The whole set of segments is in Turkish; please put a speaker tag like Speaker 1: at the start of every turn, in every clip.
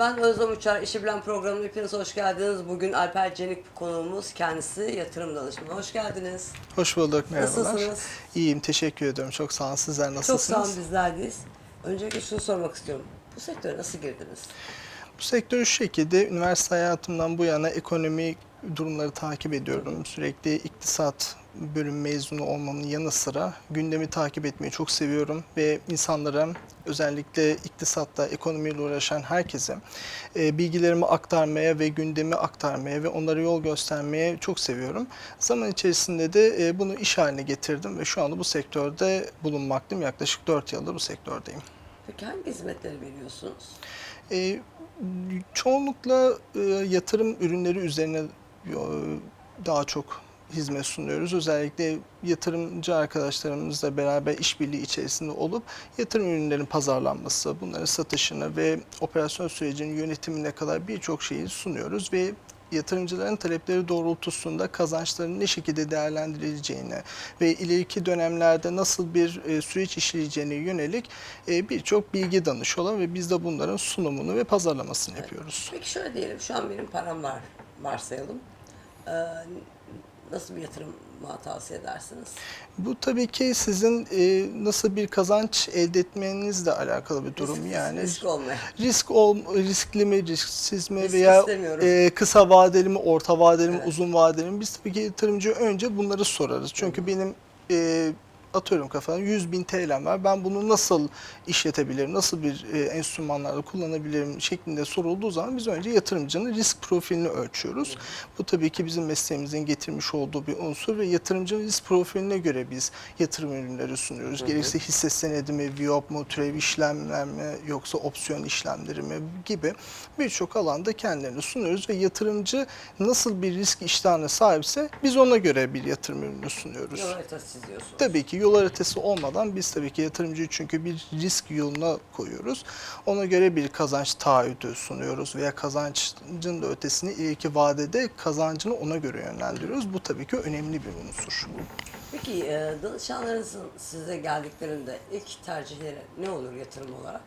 Speaker 1: Ben Özlem Uçar, İşi Bilen programına hepiniz hoş geldiniz. Bugün Alper Cenik konuğumuz, kendisi yatırım danışmanı. Hoş geldiniz.
Speaker 2: Hoş bulduk, merhabalar.
Speaker 1: Nasılsınız?
Speaker 2: İyiyim, teşekkür ediyorum. Çok sağ olun. Sizler
Speaker 1: Çok
Speaker 2: nasılsınız?
Speaker 1: sağ olun bizlerdeyiz. Öncelikle şunu sormak istiyorum. Bu sektöre nasıl girdiniz?
Speaker 2: Bu sektör şu şekilde, üniversite hayatımdan bu yana ekonomi durumları takip ediyorum. Sürekli iktisat bölüm mezunu olmamın yanı sıra gündemi takip etmeyi çok seviyorum ve insanlara özellikle iktisatta, ekonomiyle uğraşan herkese e, bilgilerimi aktarmaya ve gündemi aktarmaya ve onlara yol göstermeye çok seviyorum. Zaman içerisinde de e, bunu iş haline getirdim ve şu anda bu sektörde bulunmaktayım. Yaklaşık 4 yıldır bu sektördeyim.
Speaker 1: Peki hangi hizmetleri veriyorsunuz?
Speaker 2: E, çoğunlukla e, yatırım ürünleri üzerine e, daha çok hizmet sunuyoruz. Özellikle yatırımcı arkadaşlarımızla beraber işbirliği içerisinde olup yatırım ürünlerin pazarlanması, bunların satışını ve operasyon sürecinin yönetimine kadar birçok şeyi sunuyoruz ve yatırımcıların talepleri doğrultusunda kazançların ne şekilde değerlendirileceğine ve ileriki dönemlerde nasıl bir e, süreç işleyeceğine yönelik e, birçok bilgi danışıyorlar ve biz de bunların sunumunu ve pazarlamasını yapıyoruz.
Speaker 1: Peki şöyle diyelim, şu an benim param var, varsayalım. Ee, nasıl bir yatırım tavsiye edersiniz?
Speaker 2: Bu tabii ki sizin e, nasıl bir kazanç elde etmenizle alakalı bir durum
Speaker 1: Risk-
Speaker 2: yani.
Speaker 1: Risk olmayan.
Speaker 2: Risk ol, riskli mi, risksiz mi
Speaker 1: Risk
Speaker 2: veya e, kısa vadeli mi, orta vadeli mi,
Speaker 1: Evet.
Speaker 2: uzun vadeli mi? Biz tabii ki yatırımcı önce bunları sorarız. Çünkü benim e, atıyorum kafana 100 bin TL'm var. Ben bunu nasıl işletebilirim, nasıl bir e, enstrümanlarla kullanabilirim şeklinde sorulduğu zaman biz önce yatırımcının risk profilini ölçüyoruz. Bu tabii ki bizim mesleğimizin getirmiş olduğu bir unsur ve yatırımcının risk profiline göre biz yatırım ürünleri sunuyoruz. Gerekse hisse senedi mi, VIOP mu, türev işlemler mi, yoksa opsiyon işlemleri mi gibi birçok alanda kendilerini sunuyoruz ve yatırımcı nasıl bir risk iştahına sahipse biz ona göre bir yatırım ürünü sunuyoruz.
Speaker 1: Yol haritası çiziyorsunuz.
Speaker 2: Tabii ki yol haritası olmadan biz tabii ki yatırımcıyı çünkü bir risk yoluna koyuyoruz. Ona göre bir kazanç taahhüdü sunuyoruz veya kazancın da ötesini ileriki vadede kazancını ona göre yönlendiriyoruz. Bu tabii ki önemli bir unsur.
Speaker 1: Peki e, danışanlarınızın size geldiklerinde ilk tercihleri ne olur yatırım olarak?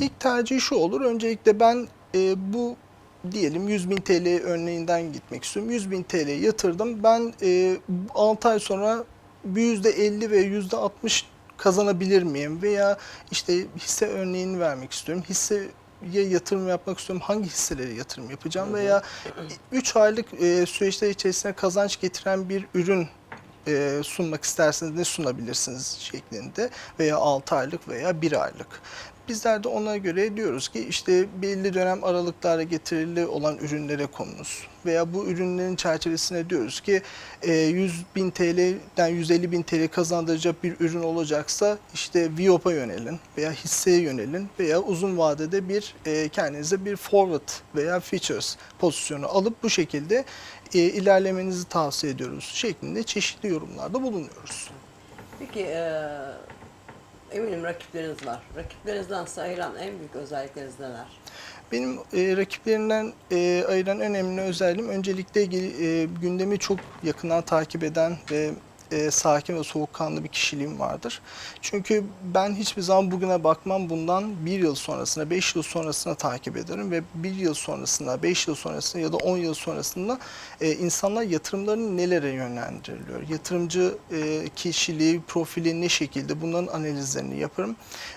Speaker 2: İlk tercih şu olur. Öncelikle ben e, bu diyelim 100 bin TL örneğinden gitmek istiyorum. 100 bin TL yatırdım. Ben e, 6 ay sonra bir %50 ve %60 kazanabilir miyim? Veya işte hisse örneğini vermek istiyorum. Hisse ya yatırım yapmak istiyorum. Hangi hisselere yatırım yapacağım? Veya 3 aylık e, süreçler içerisinde kazanç getiren bir ürün e, sunmak isterseniz ne sunabilirsiniz şeklinde veya 6 aylık veya 1 aylık. Bizler de ona göre diyoruz ki işte belli dönem aralıklarla getirili olan ürünlere konunuz. Veya bu ürünlerin çerçevesine diyoruz ki e, 100 bin TL'den 150 bin TL kazandıracak bir ürün olacaksa işte VIOP'a yönelin veya hisseye yönelin veya uzun vadede bir e, kendinize bir forward veya futures pozisyonu alıp bu şekilde e, ilerlemenizi tavsiye ediyoruz şeklinde çeşitli yorumlarda bulunuyoruz.
Speaker 1: Peki e, eminim rakipleriniz var. Rakiplerinizden size ayıran en büyük özellikleriniz neler?
Speaker 2: Benim e, rakiplerimden e, ayıran önemli özelliğim öncelikle e, gündemi çok yakından takip eden ve e, sakin ve soğukkanlı bir kişiliğim vardır. Çünkü ben hiçbir zaman bugüne bakmam bundan bir yıl sonrasına, beş yıl sonrasına takip ederim ve bir yıl sonrasında, beş yıl sonrasında ya da on yıl sonrasında e, insanlar yatırımlarını nelere yönlendiriliyor? Yatırımcı e, kişiliği, profili ne şekilde bunların analizlerini yaparım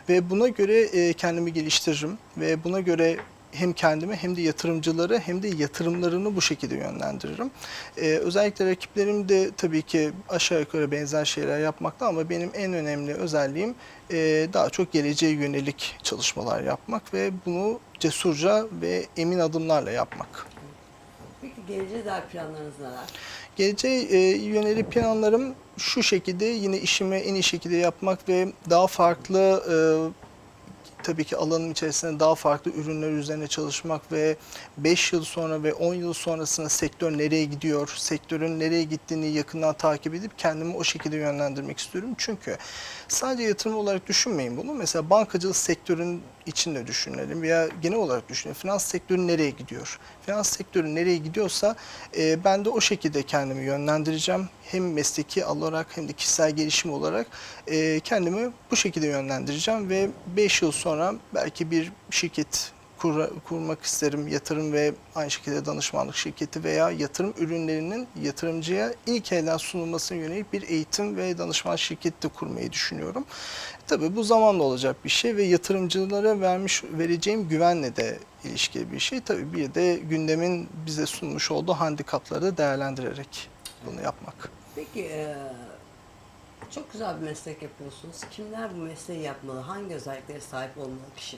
Speaker 2: ve buna göre e, kendimi geliştiririm ve buna göre hem kendimi hem de yatırımcıları hem de yatırımlarını bu şekilde yönlendiririm. Ee, özellikle rakiplerim de tabii ki aşağı yukarı benzer şeyler yapmakta ama benim en önemli özelliğim e, daha çok geleceğe yönelik çalışmalar yapmak ve bunu cesurca ve emin adımlarla yapmak.
Speaker 1: Peki geleceğe dair planlarınız neler?
Speaker 2: Geleceğe e, yönelik planlarım şu şekilde yine işimi en iyi şekilde yapmak ve daha farklı e, tabii ki alanın içerisinde daha farklı ürünler üzerine çalışmak ve 5 yıl sonra ve 10 yıl sonrasında sektör nereye gidiyor, sektörün nereye gittiğini yakından takip edip kendimi o şekilde yönlendirmek istiyorum. Çünkü sadece yatırım olarak düşünmeyin bunu. Mesela bankacılık sektörün içinde düşünelim veya genel olarak düşünelim. Finans sektörü nereye gidiyor? Finans sektörü nereye gidiyorsa e, ben de o şekilde kendimi yönlendireceğim. Hem mesleki olarak hem de kişisel gelişim olarak e, kendimi bu şekilde yönlendireceğim ve 5 yıl sonra belki bir şirket kur- kurmak isterim. Yatırım ve aynı şekilde danışmanlık şirketi veya yatırım ürünlerinin yatırımcıya ilk elden sunulmasına yönelik bir eğitim ve danışman şirketi de kurmayı düşünüyorum. Tabii bu zamanla olacak bir şey ve yatırımcılara vermiş vereceğim güvenle de ilişkili bir şey. Tabii bir de gündemin bize sunmuş olduğu handikapları değerlendirerek bunu yapmak.
Speaker 1: Peki e, çok güzel bir meslek yapıyorsunuz. Kimler bu mesleği yapmalı? Hangi özelliklere sahip olmalı kişi?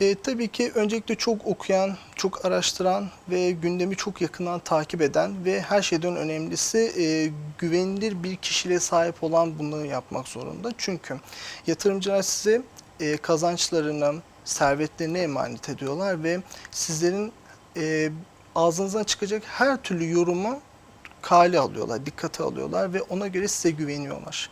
Speaker 2: E, tabii ki öncelikle çok okuyan, çok araştıran ve gündemi çok yakından takip eden ve her şeyden önemlisi e, güvenilir bir kişiliğe sahip olan bunu yapmak zorunda. Çünkü yatırımcılar size e, kazançlarını, servetlerini emanet ediyorlar ve sizlerin e, ağzınızdan çıkacak her türlü yorumu kale alıyorlar, dikkate alıyorlar ve ona göre size güveniyorlar.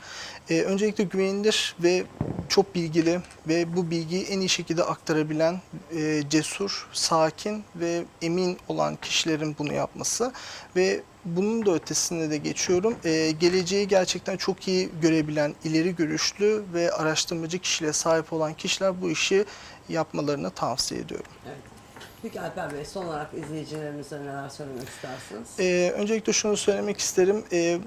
Speaker 2: Ee, öncelikle güvenilir ve çok bilgili ve bu bilgiyi en iyi şekilde aktarabilen e, cesur, sakin ve emin olan kişilerin bunu yapması ve bunun da ötesine de geçiyorum. Ee, geleceği gerçekten çok iyi görebilen, ileri görüşlü ve araştırmacı kişiliğe sahip olan kişiler bu işi yapmalarını tavsiye ediyorum.
Speaker 1: Evet. Peki Alper Bey son olarak izleyicilerimize neler söylemek istersiniz?
Speaker 2: Ee, öncelikle şunu söylemek isterim. Ee,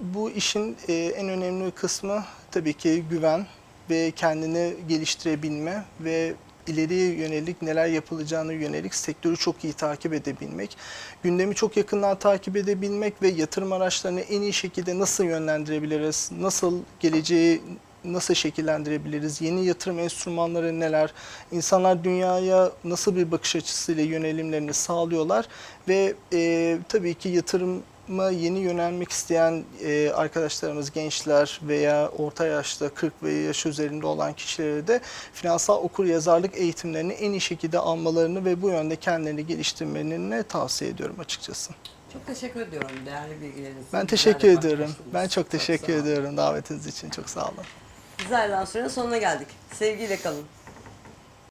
Speaker 2: bu işin e, en önemli kısmı tabii ki güven ve kendini geliştirebilme ve ileriye yönelik neler yapılacağını yönelik sektörü çok iyi takip edebilmek, gündemi çok yakından takip edebilmek ve yatırım araçlarını en iyi şekilde nasıl yönlendirebiliriz, nasıl geleceği nasıl şekillendirebiliriz, yeni yatırım enstrümanları neler, insanlar dünyaya nasıl bir bakış açısıyla yönelimlerini sağlıyorlar ve e, tabii ki yatırıma yeni yönelmek isteyen e, arkadaşlarımız, gençler veya orta yaşta 40 ve yaş üzerinde olan kişilere de finansal okur yazarlık eğitimlerini en iyi şekilde almalarını ve bu yönde kendilerini geliştirmelerini tavsiye ediyorum açıkçası.
Speaker 1: Çok teşekkür ediyorum değerli bilgileriniz için.
Speaker 2: Ben teşekkür ediyorum. Ben çok teşekkür
Speaker 1: olun.
Speaker 2: ediyorum davetiniz için. Çok sağ olun.
Speaker 1: Bir sürenin sonuna geldik. Sevgiyle kalın.